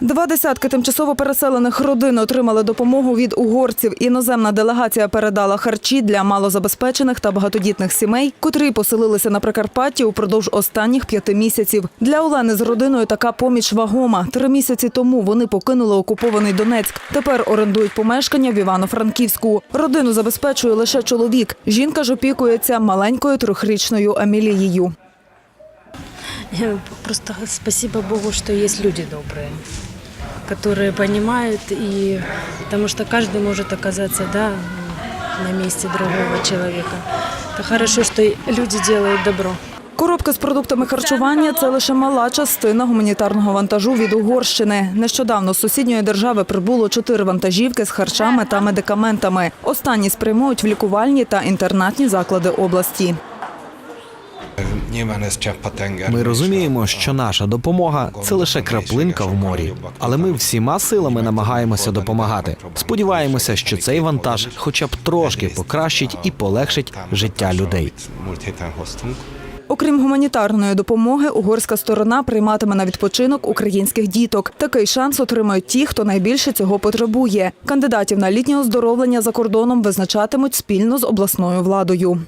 Два десятки тимчасово переселених родин отримали допомогу від угорців. Іноземна делегація передала харчі для малозабезпечених та багатодітних сімей, котрі поселилися на Прикарпатті упродовж останніх п'яти місяців. Для Олени з родиною така поміч вагома. Три місяці тому вони покинули окупований Донецьк. Тепер орендують помешкання в Івано-Франківську. Родину забезпечує лише чоловік. Жінка ж опікується маленькою трьохрічною Амілією. Просто спасибо Богу, что есть люди добрые, которые понимают, и потому что каждый может оказаться да, на месте другого человека. Это хорошо, что и люди делают добро. Коробки з продуктами харчування це лише мала частина гуманітарного вантажу від Угорщини. Нещодавно з сусідньої держави прибуло чотири вантажівки з харчами та медикаментами. Останні спрямують в лікувальні та інтернатні заклади області. Ми розуміємо, що наша допомога це лише краплинка в морі, але ми всіма силами намагаємося допомагати. Сподіваємося, що цей вантаж, хоча б трошки покращить і полегшить життя людей. Окрім гуманітарної допомоги, угорська сторона прийматиме на відпочинок українських діток. Такий шанс отримають ті, хто найбільше цього потребує. Кандидатів на літнє оздоровлення за кордоном визначатимуть спільно з обласною владою.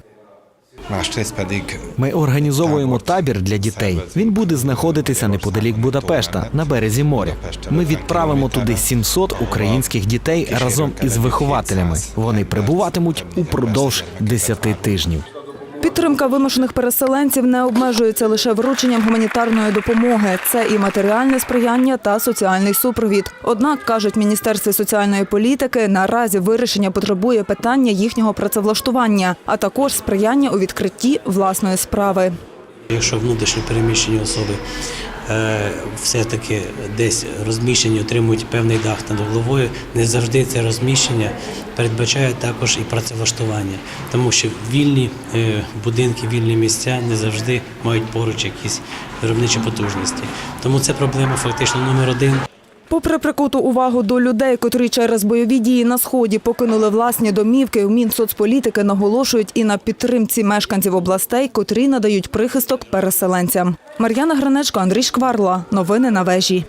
Ми організовуємо табір для дітей. Він буде знаходитися неподалік Будапешта на березі моря. Ми відправимо туди 700 українських дітей разом із вихователями. Вони прибуватимуть упродовж 10 тижнів. Підтримка вимушених переселенців не обмежується лише врученням гуманітарної допомоги. Це і матеріальне сприяння та соціальний супровід. Однак, кажуть Міністерстві соціальної політики, наразі вирішення потребує питання їхнього працевлаштування, а також сприяння у відкритті власної справи. Якщо внутрішньо переміщені особи все-таки десь розміщені, отримують певний дах над головою, не завжди це розміщення передбачає також і працевлаштування, тому що вільні е, будинки, вільні місця не завжди мають поруч якісь виробничі потужності. Тому це проблема фактично номер один. Попри прикуту увагу до людей, котрі через бойові дії на сході покинули власні домівки, у Мінсоцполітики наголошують і на підтримці мешканців областей, котрі надають прихисток переселенцям. Мар'яна Гранечко, Андрій Шкварла. Новини на вежі.